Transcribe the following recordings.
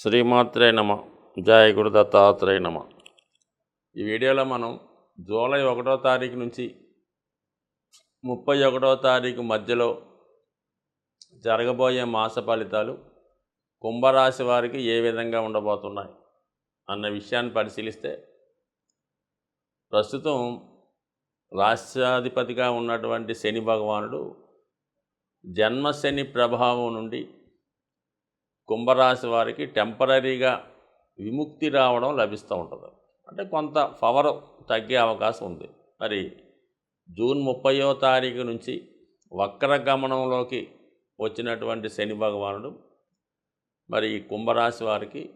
శ్రీమాత్రే నమ. జయ గురు దత్తాత్రేయ నమ. ఈ వీడియోలో మనం జూలై ఒకటో తారీఖు నుంచి ముప్పై ఒకటో తారీఖు మధ్యలో జరగబోయే మాస ఫలితాలు కుంభరాశి వారికి ఏ విధంగా ఉండబోతున్నాయి అన్న విషయాన్ని పరిశీలిస్తే ప్రస్తుతం రాష్ట్రాధిపతిగా ఉన్నటువంటి శని భగవానుడు జన్మశని ప్రభావం నుండి కుంభరాశి వారికి టెంపరీగా విముక్తి రావడం లభిస్తూ ఉంటుంది. అంటే కొంత పవర్ తగ్గే అవకాశం ఉంది. మరి జూన్ ముప్పయో తారీఖు నుంచి వక్ర గమనంలోకి వచ్చినటువంటి శని భగవానుడు మరి ఈ కుంభరాశి వారికి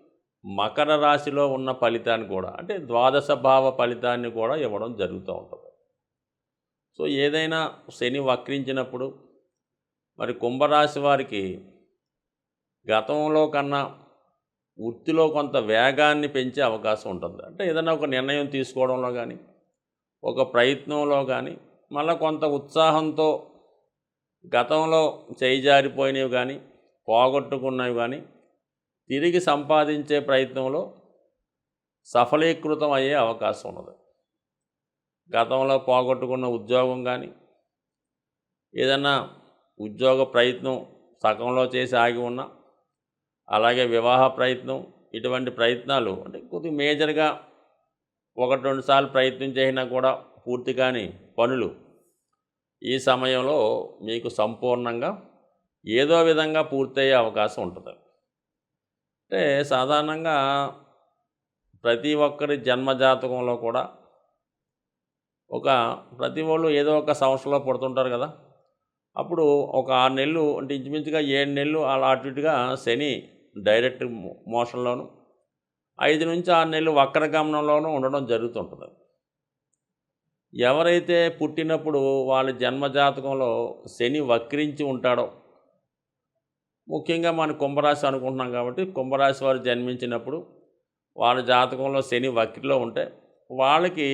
మకర రాశిలో ఉన్న ఫలితాన్ని కూడా అంటే ద్వాదశ భావ ఫలితాన్ని కూడా ఇవ్వడం జరుగుతూ ఉంటుంది. సో ఏదైనా శని వక్రించినప్పుడు మరి కుంభరాశి వారికి గతంలో కన్నా వృత్తిలో కొంత వేగాన్ని పెంచే అవకాశం ఉంటుంది. అంటే ఏదైనా ఒక నిర్ణయం తీసుకోవడంలో కానీ ఒక ప్రయత్నంలో కానీ మళ్ళీ కొంత ఉత్సాహంతో గతంలో చేయిజారిపోయినవి కానీ పోగొట్టుకున్నవి కానీ తిరిగి సంపాదించే ప్రయత్నంలో సఫలీకృతం అయ్యే అవకాశం ఉన్నది. గతంలో పోగొట్టుకున్న ఉద్యోగం కానీ ఏదన్నా ఉద్యోగ ప్రయత్నం సగంలో చేసి ఆగి ఉన్నా అలాగే వివాహ ప్రయత్నం ఇటువంటి ప్రయత్నాలు అంటే కొద్దిగా మేజర్గా ఒకటి రెండు సార్లు ప్రయత్నం చేసినా కూడా పూర్తి కాని పనులు. ఈ సమయంలో మీకు సంపూర్ణంగా ఏదో విధంగా పూర్తయ్యే అవకాశం ఉంటుంది. అంటే సాధారణంగా ప్రతి ఒక్కరి జన్మజాతకంలో కూడా ఒక ప్రతి వాళ్ళు ఏదో ఒక సంవత్సరంలో పుడుతుంటారు కదా. అప్పుడు ఒక ఆరు నెలలు అంటే ఇంచుమించుగా ఏడు నెలలు అలా అటు ఇటుగా శని డైరెక్ట్ మోషన్లోను ఐదు నుంచి ఆరు నెలలు వక్రగమనంలోనూ ఉండడం జరుగుతుంటుంది. ఎవరైతే పుట్టినప్పుడు వాళ్ళ జన్మజాతకంలో శని వక్రించి ఉంటాడో ముఖ్యంగా మన కుంభరాశి అనుకుంటున్నాం కాబట్టి కుంభరాశి వారు జన్మించినప్పుడు వాళ్ళ జాతకంలో శని వక్రిలో ఉంటే వాళ్ళకి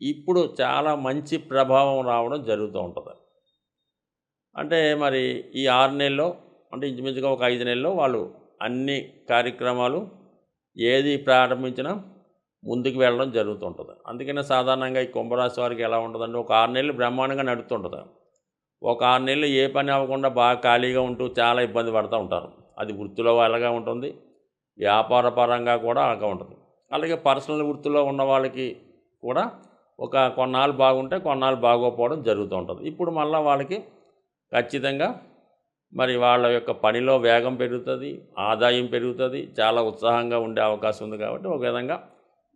ఇప్పుడు చాలా మంచి ప్రభావం రావడం జరుగుతూ ఉంటుంది. అంటే మరి ఈ ఆరు నెలల్లో అంటే ఇంచుమించుగా ఒక ఐదు నెలల్లో వాళ్ళు అన్ని కార్యక్రమాలు ఏది ప్రారంభించినా ముందుకు వెళ్ళడం జరుగుతుంటుంది. అందుకనే సాధారణంగా ఈ కుంభరాశి వారికి ఎలా ఉంటుందంటే ఒక ఆరు నెలలు బ్రహ్మాండంగా నడుతుంటుంది ఒక ఆరు నెలలు ఏ పని అవ్వకుండా బాగా ఖాళీగా ఉంటూ చాలా ఇబ్బంది పడుతూ ఉంటారు. అది వృత్తిలో అలాగా ఉంటుంది. వ్యాపార పరంగా కూడా అలాగా ఉంటుంది. అలాగే పర్సనల్ వృత్తిలో ఉన్న వాళ్ళకి కూడా ఒక కొన్నాళ్ళు బాగుంటే కొన్నాళ్ళు బాగోపోవడం జరుగుతూ ఉంటుంది. ఇప్పుడు మళ్ళీ వాళ్ళకి ఖచ్చితంగా మరి వాళ్ళ యొక్క పనిలో వేగం పెరుగుతుంది ఆదాయం పెరుగుతుంది చాలా ఉత్సాహంగా ఉండే అవకాశం ఉంది కాబట్టి ఒక విధంగా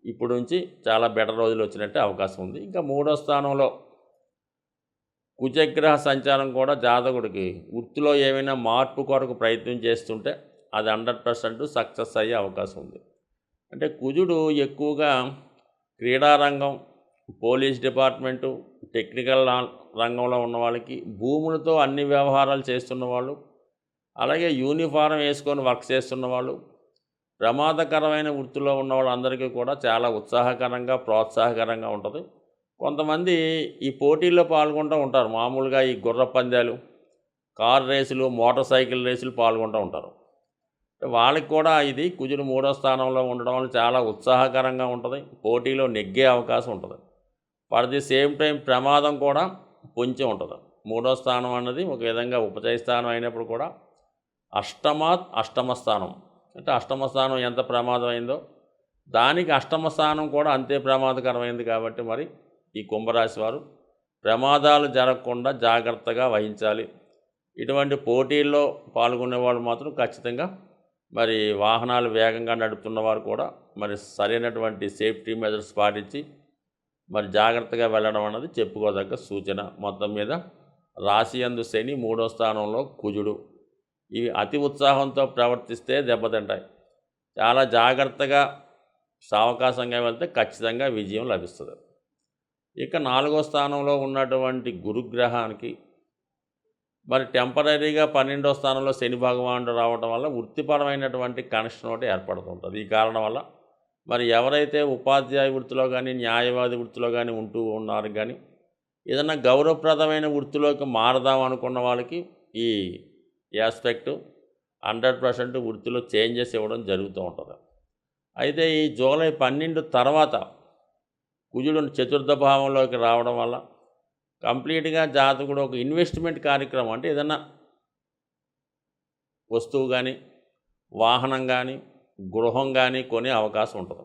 ఇప్పుడు నుంచి చాలా బెటర్ రోజులు వచ్చినట్టే అవకాశం ఉంది. ఇంకా మూడో స్థానంలో కుజగ్రహ సంచారం కూడా జాతకుడికి వృత్తిలో ఏమైనా మార్పు కొరకు ప్రయత్నం చేస్తుంటే అది హండ్రెడ్ పర్సెంట్ సక్సెస్ అయ్యే అవకాశం ఉంది. అంటే కుజుడు ఎక్కువగా క్రీడారంగం పోలీస్ డిపార్ట్మెంటు టెక్నికల్ రంగంలో ఉన్న వాళ్ళకి భూములతో అన్ని వ్యవహారాలు చేస్తున్న వాళ్ళు అలాగే యూనిఫారం వేసుకొని వర్క్ చేస్తున్న వాళ్ళు ప్రమాదకరమైన వృత్తిలో ఉన్న వాళ్ళందరికీ కూడా చాలా ఉత్సాహకరంగా ప్రోత్సాహకరంగా ఉంటుంది. కొంతమంది ఈ పోటీల్లో పాల్గొంటూ ఉంటారు. మామూలుగా ఈ గుర్ర పందాలు కార్ రేసులు మోటార్ సైకిల్ రేసులు పాల్గొంటూ ఉంటారు. వాళ్ళకి కూడా ఇది కుజుడు మూడో స్థానంలో ఉండడం వల్ల చాలా ఉత్సాహకరంగా ఉంటుంది. పోటీలో నెగ్గే అవకాశం ఉంటుంది. ఫర్ ది సేమ్ టైం ప్రమాదం కూడా పొంచి ఉంటుంది. మూడో స్థానం అన్నది ఒక విధంగా ఉపచయ స్థానం అయినప్పుడు కూడా అష్టమాత్ అష్టమ స్థానం. అంటే అష్టమ స్థానం ఎంత ప్రమాదమైందో దానికి అష్టమ స్థానం కూడా అంతే ప్రమాదకరమైంది కాబట్టి మరి ఈ కుంభరాశి వారు ప్రమాదాలు జరగకుండా జాగ్రత్తగా వహించాలి. ఇటువంటి పోటీల్లో పాల్గొనే వాళ్ళు మాత్రం ఖచ్చితంగా మరి వాహనాలు వేగంగా నడుపుతున్న వారు కూడా మరి సరైనటువంటి సేఫ్టీ మెజర్స్ పాటించి మరి జాగ్రత్తగా వెళ్ళడం అన్నది చెప్పుకోదగ్గ సూచన. మొత్తం మీద రాశియందు శని మూడో స్థానంలో కుజుడు. ఇవి అతి ఉత్సాహంతో ప్రవర్తిస్తే దెబ్బతింటాయి. చాలా జాగ్రత్తగా సావకాశంగా వెళ్తే ఖచ్చితంగా విజయం లభిస్తుంది. ఇక నాలుగో స్థానంలో ఉన్నటువంటి గురుగ్రహానికి మరి టెంపరీగా పన్నెండో స్థానంలో శని భగవానుడు రావడం వల్ల వృత్తిపరమైనటువంటి కనెక్షన్ ఒకటి ఏర్పడుతుంటుంది. ఈ కారణం వల్ల మరి ఎవరైతే ఉపాధ్యాయ వృత్తిలో కానీ న్యాయవాది వృత్తిలో కానీ ఉంటూ ఉన్నారు కానీ ఏదన్నా గౌరవప్రదమైన వృత్తిలోకి మారదాం అనుకున్న వాళ్ళకి ఈ ఆస్పెక్టు హండ్రెడ్ పర్సెంట్ వృత్తిలో చేంజెస్ ఇవ్వడం జరుగుతూ ఉంటుంది. అయితే ఈ జూలై పన్నెండు తర్వాత కుజుడు చతుర్థ భావంలోకి రావడం వల్ల కంప్లీట్గా జాతకుడు ఒక ఇన్వెస్ట్మెంట్ కార్యక్రమం అంటే ఏదన్నా వస్తువు కానీ వాహనం కానీ గృహం కానీ కొనే అవకాశం ఉంటుంది.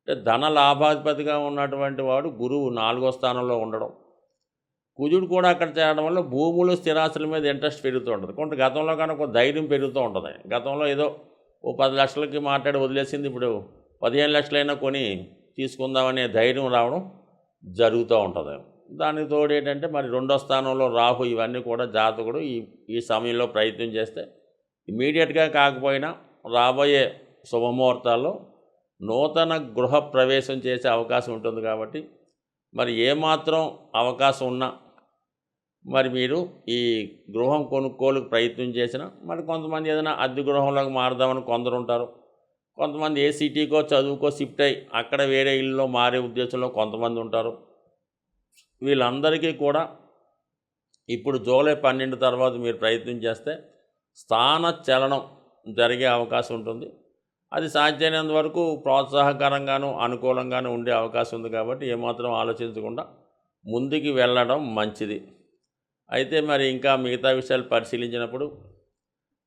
అంటే ధన లాభాధిపతిగా ఉన్నటువంటి వాడు గురువు నాలుగో స్థానంలో ఉండడం. కుజుడు కూడా అక్కడ చేరడం వల్ల భూములు స్థిరాస్తుల మీద ఇంట్రెస్ట్ పెరుగుతూ ఉంటుంది. కొంత గతంలో కనుక ఒక ధైర్యం పెరుగుతూ ఉంటుంది. గతంలో ఏదో ఓ పది లక్షలకి మాట్లాడి వదిలేసింది ఇప్పుడు పదిహేను లక్షలైనా కొని తీసుకుందామనే ధైర్యం రావడం జరుగుతూ ఉంటుంది. దానికి తోడు ఏంటంటే మరి రెండో స్థానంలో రాహు ఇవన్నీ కూడా జాతకుడు ఈ ఈ సమయంలో ప్రయత్నం చేస్తే ఇమీడియట్గా కాకపోయినా రాబోయే శుభముహూర్తాల్లో నూతన గృహ ప్రవేశం చేసే అవకాశం ఉంటుంది కాబట్టి మరి ఏమాత్రం అవకాశం ఉన్నా మరి మీరు ఈ గృహం కొనుక్కోలుకు ప్రయత్నం చేసినా మరి కొంతమంది ఏదైనా అద్దె గృహంలోకి మారదామని కొందరు ఉంటారు. కొంతమంది ఏ సిటీకో చదువుకో షిఫ్ట్ అయ్యి అక్కడ వేరే ఇల్లులో మారే ఉద్దేశంలో కొంతమంది ఉంటారు. వీళ్ళందరికీ కూడా ఇప్పుడు జూలై పన్నెండు తర్వాత మీరు ప్రయత్నం చేస్తే స్థాన చలనం జరిగే అవకాశం ఉంటుంది. అది సాధ్యమైనంత వరకు ప్రోత్సాహకరంగాను అనుకూలంగాను ఉండే అవకాశం ఉంది కాబట్టి ఏమాత్రం ఆలోచించకుండా ముందుకి వెళ్ళడం మంచిది. అయితే మరి ఇంకా మిగతా విషయాలు పరిశీలించినప్పుడు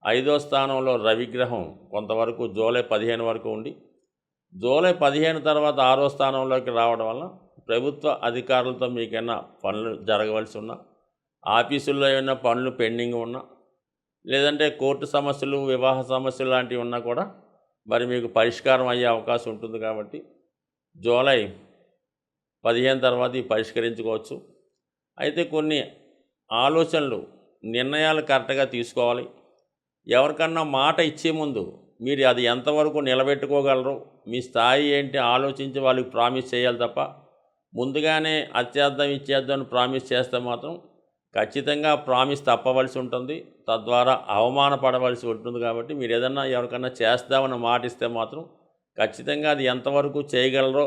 ఐదో స్థానంలో రవిగ్రహం కొంతవరకు జూలై పదిహేను వరకు ఉండి జూలై పదిహేను తర్వాత ఆరో స్థానంలోకి రావడం వల్ల ప్రభుత్వ అధికారులతో మీకైనా పనులు జరగవలసి ఉన్నా ఆఫీసుల్లో ఏమైనా పనులు పెండింగ్ ఉన్నా లేదంటే కోర్టు సమస్యలు వివాహ సమస్యలు లాంటివి ఉన్నా కూడా మరి మీకు పరిష్కారం అయ్యే అవకాశం ఉంటుంది కాబట్టి జూలై పదిహేను తర్వాత ఇవి పరిష్కరించుకోవచ్చు. అయితే కొన్ని ఆలోచనలు నిర్ణయాలు కరెక్ట్గా తీసుకోవాలి. ఎవరికన్నా మాట ఇచ్చే ముందు మీరు అది ఎంతవరకు నిలబెట్టుకోగలరు మీ స్థాయి ఏంటి ఆలోచించి వాళ్ళకి ప్రామిస్ చేయాలి తప్ప ముందుగానే అత్యర్థం ఇచ్చేద్దామని ప్రామిస్ చేస్తే మాత్రం ఖచ్చితంగా ప్రామిస్ తప్పవలసి ఉంటుంది. తద్వారా అవమానపడవలసి ఉంటుంది కాబట్టి మీరు ఏదన్నా ఎవరికన్నా చేస్తామని మాట ఇస్తే మాత్రం ఖచ్చితంగా అది ఎంతవరకు చేయగలరో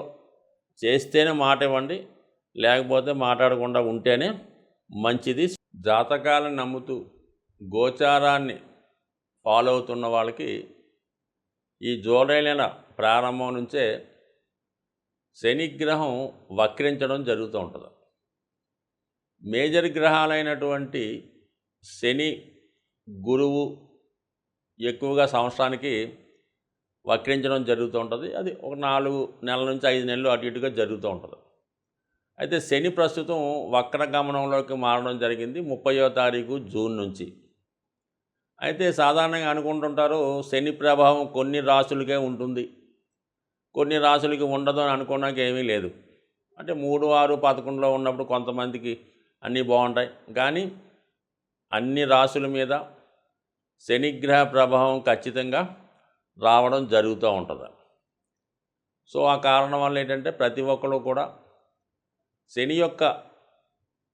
చేస్తేనే మాట ఇవ్వండి. లేకపోతే మాట్లాడకుండా ఉంటేనే మంచిది. జాతకాలను నమ్ముతూ గోచారాన్ని ఫాలో అవుతున్న వాళ్ళకి ఈ జూలై నెల ప్రారంభం నుంచే శనిగ్రహం వక్రించడం జరుగుతూ ఉంటుంది. మేజర్ గ్రహాలైనటువంటి శని గురువు ఎక్కువగా సంవత్సరానికి వక్రించడం జరుగుతూ ఉంటుంది. అది ఒక నాలుగు నెలల నుంచి ఐదు నెలలు అటు ఇటుగా జరుగుతూ ఉంటుంది. అయితే శని ప్రస్తుతం వక్ర గమనంలోకి మారడం జరిగింది ముప్పయో తారీఖు జూన్ నుంచి. అయితే సాధారణంగా అనుకుంటుంటారు శని ప్రభావం కొన్ని రాసులకే ఉంటుంది. కొన్ని రాసులకి ఉండదు అని అనుకోవడానికి ఏమీ లేదు. అంటే మూడు ఆరు పదకొండులో ఉన్నప్పుడు కొంతమందికి అన్నీ బాగుంటాయి. కానీ అన్ని రాసుల మీద శనిగ్రహ ప్రభావం ఖచ్చితంగా రావడం జరుగుతూ ఉంటుంది. సో ఆ కారణం వల్ల ఏంటంటే ప్రతి ఒక్కరు కూడా శని యొక్క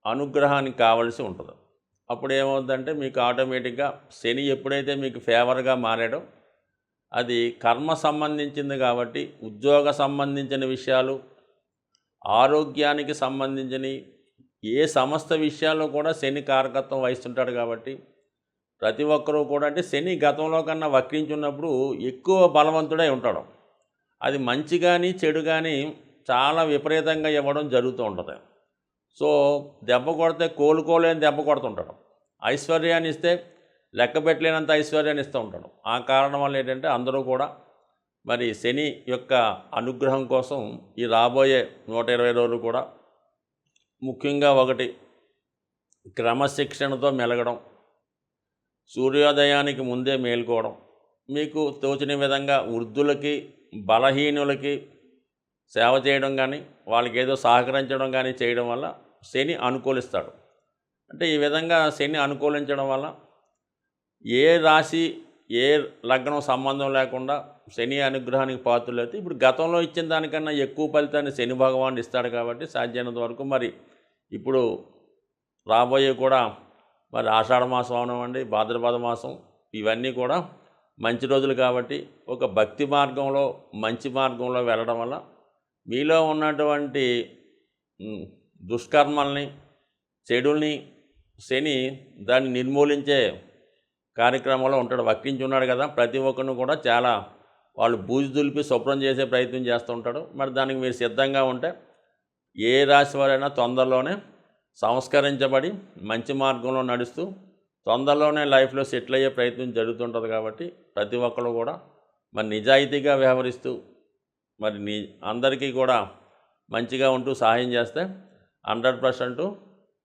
అనుగ్రహానికి కావలసి ఉంటుంది. అప్పుడు ఏమవుతుందంటే మీకు ఆటోమేటిక్గా శని ఎప్పుడైతే మీకు ఫేవర్గా మారాడో అది కర్మ సంబంధించింది కాబట్టి ఉద్యోగ సంబంధించిన విషయాలు ఆరోగ్యానికి సంబంధించిన ఏ సమస్త విషయాల్లో కూడా శని కారకత్వం వహిస్తుంటాడు కాబట్టి ప్రతి ఒక్కరూ కూడా అంటే శని గతంలో కన్నా వక్రించున్నప్పుడు ఎక్కువ బలవంతుడై ఉంటాడు. అది మంచి కానీ చెడు కానీ చాలా విపరీతంగా ఇవ్వడం జరుగుతూ ఉంటుంది. సో దెబ్బ కొడితే కోలుకోలేని దెబ్బ కొడుతుంటాడు. ఐశ్వర్యాన్ని ఇస్తే లెక్క పెట్టలేనంత ఐశ్వర్యాన్ని ఇస్తూ ఉంటాడు. ఆ కారణం వల్ల ఏంటంటే అందరూ కూడా మరి శని యొక్క అనుగ్రహం కోసం ఈ రాబోయే నూట ఇరవై రోజులు కూడా ముఖ్యంగా ఒకటి క్రమశిక్షణతో మెలగడం సూర్యోదయానికి ముందే మేల్కోవడం. మీకు తోచిన విధంగా వృద్ధులకి బలహీనులకి సేవ చేయడం కానీ వాళ్ళకి ఏదో సహకరించడం కానీ చేయడం వల్ల శని అనుకూలిస్తాడు. అంటే ఈ విధంగా శని అనుకూలించడం వల్ల ఏ రాశి ఏ లగ్నం సంబంధం లేకుండా శని అనుగ్రహానికి పాత్రలైతే ఇప్పుడు గతంలో ఇచ్చిన దానికన్నా ఎక్కువ ఫలితాన్ని శని భగవాన్ ఇస్తాడు కాబట్టి సాధ్యమైనంత వరకు మరి ఇప్పుడు రాబోయే కూడా మరి ఆషాఢ మాసం అవనివ్వండి భాద్రపద మాసం ఇవన్నీ కూడా మంచి రోజులు కాబట్టి ఒక భక్తి మార్గంలో మంచి మార్గంలో వెళ్ళడం వల్ల మీలో ఉన్నటువంటి దుష్కర్మల్ని చెడుల్ని శని దాన్ని నిర్మూలించే కార్యక్రమంలో ఉంటాడు వక్కించున్నాడు కదా. ప్రతి ఒక్కరిని కూడా చాలా వాళ్ళు బూజు దులిపి శుభ్రం చేసే ప్రయత్నం చేస్తూ ఉంటాడు. మరి దానికి మీరు సిద్ధంగా ఉంటే ఏ రాశి వారైనా తొందరలోనే సంస్కరించబడి మంచి మార్గంలో నడుస్తూ తొందరలోనే లైఫ్లో సెటిల్ అయ్యే ప్రయత్నం జరుగుతుంటుంది కాబట్టి ప్రతి ఒక్కరు కూడా మరి నిజాయితీగా వ్యవహరిస్తూ మరి నీ అందరికీ కూడా మంచిగా ఉంటూ సహాయం చేస్తే హండ్రెడ్ పర్సెంట్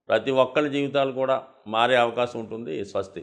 ప్రతి ఒక్కరి జీవితాలు కూడా మారే అవకాశం ఉంటుంది. స్వస్తి.